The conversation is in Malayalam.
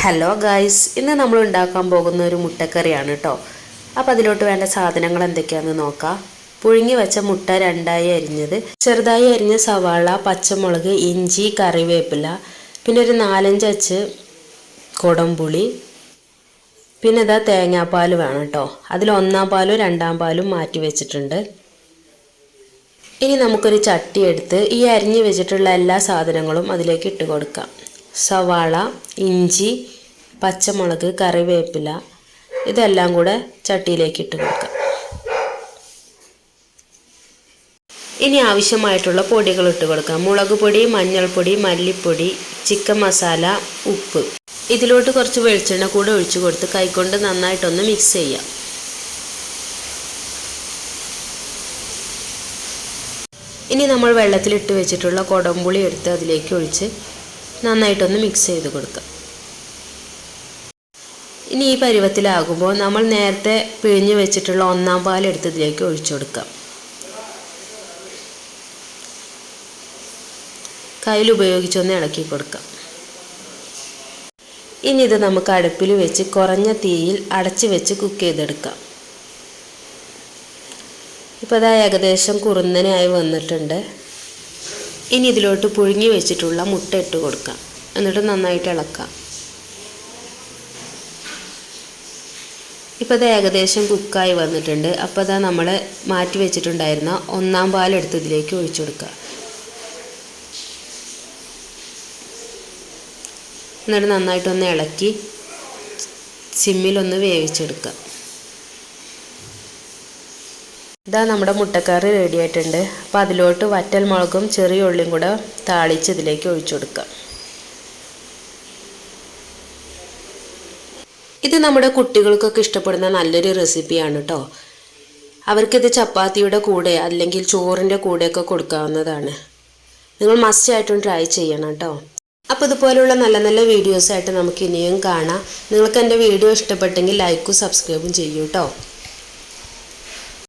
ഹലോ ഗായ്സ് ഇന്ന് നമ്മൾ ഉണ്ടാക്കാൻ പോകുന്ന ഒരു മുട്ടക്കറിയാണ് കേട്ടോ അപ്പോൾ അതിലോട്ട് വേണ്ട സാധനങ്ങൾ എന്തൊക്കെയാണെന്ന് നോക്കാം. പുഴുങ്ങി വെച്ച മുട്ട രണ്ടായി അരിഞ്ഞത്. ചെറുതായി അരിഞ്ഞ സവാള പച്ചമുളക് ഇഞ്ചി കറിവേപ്പില പിന്നെ ഒരു നാലഞ്ച് അച്ച് കൊടംപുളി പിന്നെ ഇതാ തേങ്ങാപ്പാൽ വേണം കേട്ടോ അതിൽ ഒന്നാം പാലും രണ്ടാം പാലും മാറ്റി വെച്ചിട്ടുണ്ട്. ഇനി നമുക്കൊരു ചട്ടി എടുത്ത് ഈ അരിഞ്ഞ് വെച്ചിട്ടുള്ള എല്ലാ സാധനങ്ങളും അതിലേക്ക് ഇട്ട് കൊടുക്കാം. സവാള ഇഞ്ചി പച്ചമുളക് കറിവേപ്പില ഇതെല്ലാം കൂടെ ചട്ടിയിലേക്ക് ഇട്ട് കൊടുക്കാം. ഇനി ആവശ്യമായിട്ടുള്ള പൊടികൾ ഇട്ട് കൊടുക്കാം. മുളക് പൊടി മഞ്ഞൾപ്പൊടി മല്ലിപ്പൊടി ചിക്കൻ മസാല ഉപ്പ്. ഇതിലോട്ട് കുറച്ച് വെളിച്ചെണ്ണ കൂടെ ഒഴിച്ചു കൊടുത്ത് കൈകൊണ്ട് നന്നായിട്ടൊന്ന് മിക്സ് ചെയ്യാം. ഇനി നമ്മൾ വെള്ളത്തിലിട്ട് വെച്ചിട്ടുള്ള കൊടംപുളി എടുത്ത് അതിലേക്ക് ഒഴിച്ച് നന്നായിട്ടൊന്ന് മിക്സ് ചെയ്ത് കൊടുക്കുക. ഇനി ഈ പരുവത്തിലാകുമ്പോൾ നമ്മൾ നേരത്തെ പിഴിഞ്ഞ് വെച്ചിട്ടുള്ള ഒന്നാം പാൽ എടുത്ത് ഇതിലേക്ക് ഒഴിച്ചു കൊടുക്കാം കയ്യിൽ ഉപയോഗിച്ചൊന്ന് ഇളക്കി കൊടുക്കാം ഇനി ഇത് നമുക്ക് അടുപ്പിൽ വെച്ച് കുറഞ്ഞ തീയിൽ അടച്ച് വെച്ച് കുക്ക് ചെയ്തെടുക്കാം. ഇപ്പോൾ അതാ ഏകദേശം കുറുന്നനായി വന്നിട്ടുണ്ട്. ഇനി ഇതിലോട്ട് പുഴുങ്ങി വെച്ചിട്ടുള്ള മുട്ട ഇട്ട് കൊടുക്കാം. എന്നിട്ട് നന്നായിട്ട് ഇളക്കാം. ഇപ്പോൾ അത് ഏകദേശം കുക്കായി വന്നിട്ടുണ്ട്. അപ്പോൾ അതാ നമ്മൾ മാറ്റി വെച്ചിട്ടുണ്ടായിരുന്ന ഒന്നാം പാലെടുത്ത് ഇതിലേക്ക് ഒഴിച്ചു കൊടുക്കുക. എന്നിട്ട് നന്നായിട്ടൊന്ന് ഇളക്കി സിമ്മിലൊന്ന് വേവിച്ചെടുക്കുക. ഇതാ നമ്മുടെ മുട്ടക്കറി റെഡി ആയിട്ടുണ്ട്. അപ്പോൾ അതിലോട്ട് വറ്റൽ മുളകും ചെറിയ ഉള്ളിയും കൂടെ താളിച്ച് ഇതിലേക്ക് ഒഴിച്ചു കൊടുക്കുക. ഇത് നമ്മുടെ കുട്ടികൾക്കൊക്കെ ഇഷ്ടപ്പെടുന്ന നല്ലൊരു റെസിപ്പിയാണ് കേട്ടോ അവർക്കിത് ചപ്പാത്തിയുടെ കൂടെ അല്ലെങ്കിൽ ചോറിന്റെ കൂടെയൊക്കെ കൊടുക്കാവുന്നതാണ്. നിങ്ങൾ മസ്റ്റായിട്ടും ട്രൈ ചെയ്യണം കേട്ടോ അപ്പോൾ ഇതുപോലെയുള്ള നല്ല നല്ല വീഡിയോസായിട്ട് നമുക്ക് ഇനിയും കാണാം. നിങ്ങൾക്ക് എന്റെ വീഡിയോ ഇഷ്ടപ്പെട്ടെങ്കിൽ ലൈക്കും സബ്സ്ക്രൈബും ചെയ്യൂ കേട്ടോ